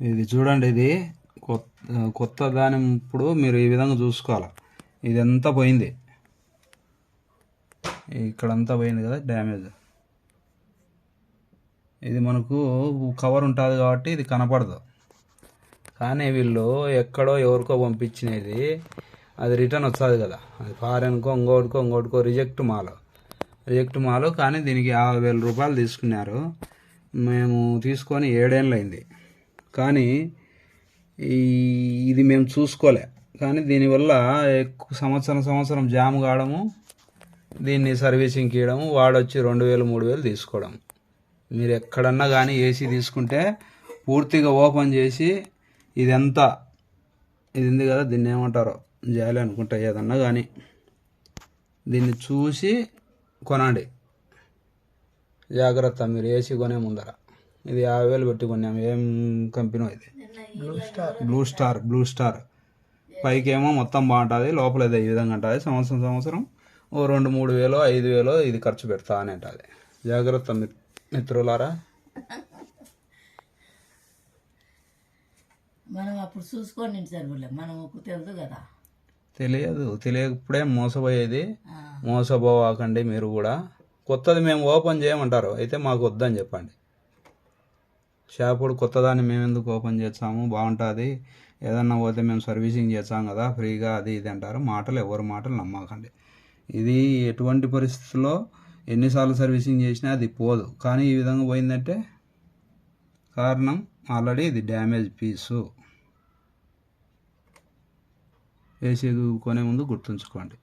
ఇది చూడండి ఇది కొత్త కొత్త దాని ఇప్పుడు మీరు ఈ విధంగా చూసుకోవాలి. ఇదంతా పోయింది? ఇక్కడంతా పోయింది కదా డ్యామేజ్. ఇది మనకు కవర్ ఉంటుంది కాబట్టి ఇది కనపడదు. కానీ వీళ్ళు ఎక్కడో ఎవరికో పంపించినది అది రిటర్న్ వస్తుంది కదా. అది ఫారెన్కో ఇంకోటికో ఇంకోటికో రిజెక్ట్ మాల్. రిజెక్ట్ మాల్ కానీ దీనికి యాభై వేల రూపాయలు తీసుకున్నారు. మేము తీసుకొని ఏడేళ్ళు అయింది. కానీ ఈ ఇది మేము చూసుకోలే. కానీ దీనివల్ల ఎక్కువ సంవత్సరం సంవత్సరం జామ్ కావడము దీన్ని సర్వీసింగ్ ఇవ్వడము వాడొచ్చి రెండు వేలు మూడు వేలు తీసుకోవడం. మీరు ఎక్కడన్నా కానీ ఏసీ తీసుకుంటే పూర్తిగా ఓపెన్ చేసి ఇదంతా ఇది ఉంది కదా దీన్ని ఏమంటారో చేయాలి అనుకుంటా ఏదన్నా కానీ. దీన్ని చూసి కొనండి. జాగ్రత్త మీరు ఏసీ కొనే ముందర. ఇది యాభై వేలు పెట్టి కొన్నాము ఏం కంపెనీ ఇది? బ్లూ స్టార్ బ్లూ స్టార్ పైకేమో మొత్తం బాగుంటుంది లోపల ఇదే ఈ విధంగా ఉంటుంది. సంవత్సరం సంవత్సరం ఓ రెండు మూడు వేలో ఐదు వేలో ఇది ఖర్చు పెడతా అని ఉంటుంది జాగ్రత్త మిత్- మిత్రులారా. మనం అప్పుడు చూసుకోండి సరిపోలే మనం తెలుసు కదా. తెలియదు తెలియకపోతే మోసపోయేది. మోసపోవాకండి మీరు కూడా. కొత్తది మేము ఓపెన్ చేయమంటారు. అయితే మాకు వద్దని చెప్పండి. షాపుడు కొత్తదాన్ని మేము ఎందుకు ఓపెన్ చేస్తాము? బాగుంటుంది. ఏదన్నా పోతే మేము సర్వీసింగ్ చేస్తాం కదా ఫ్రీగా అది ఇది అంటారు. మాటలు ఎవరి మాటలు నమ్మకండి. ఇది ఎటువంటి పరిస్థితుల్లో ఎన్నిసార్లు సర్వీసింగ్ చేసినా అది పోదు. కానీ ఈ విధంగా పోయిందంటే కారణం ఆల్రెడీ ఇది డ్యామేజ్ పీసు. ఏసీ కొనే ముందు గుర్తుంచుకోండి.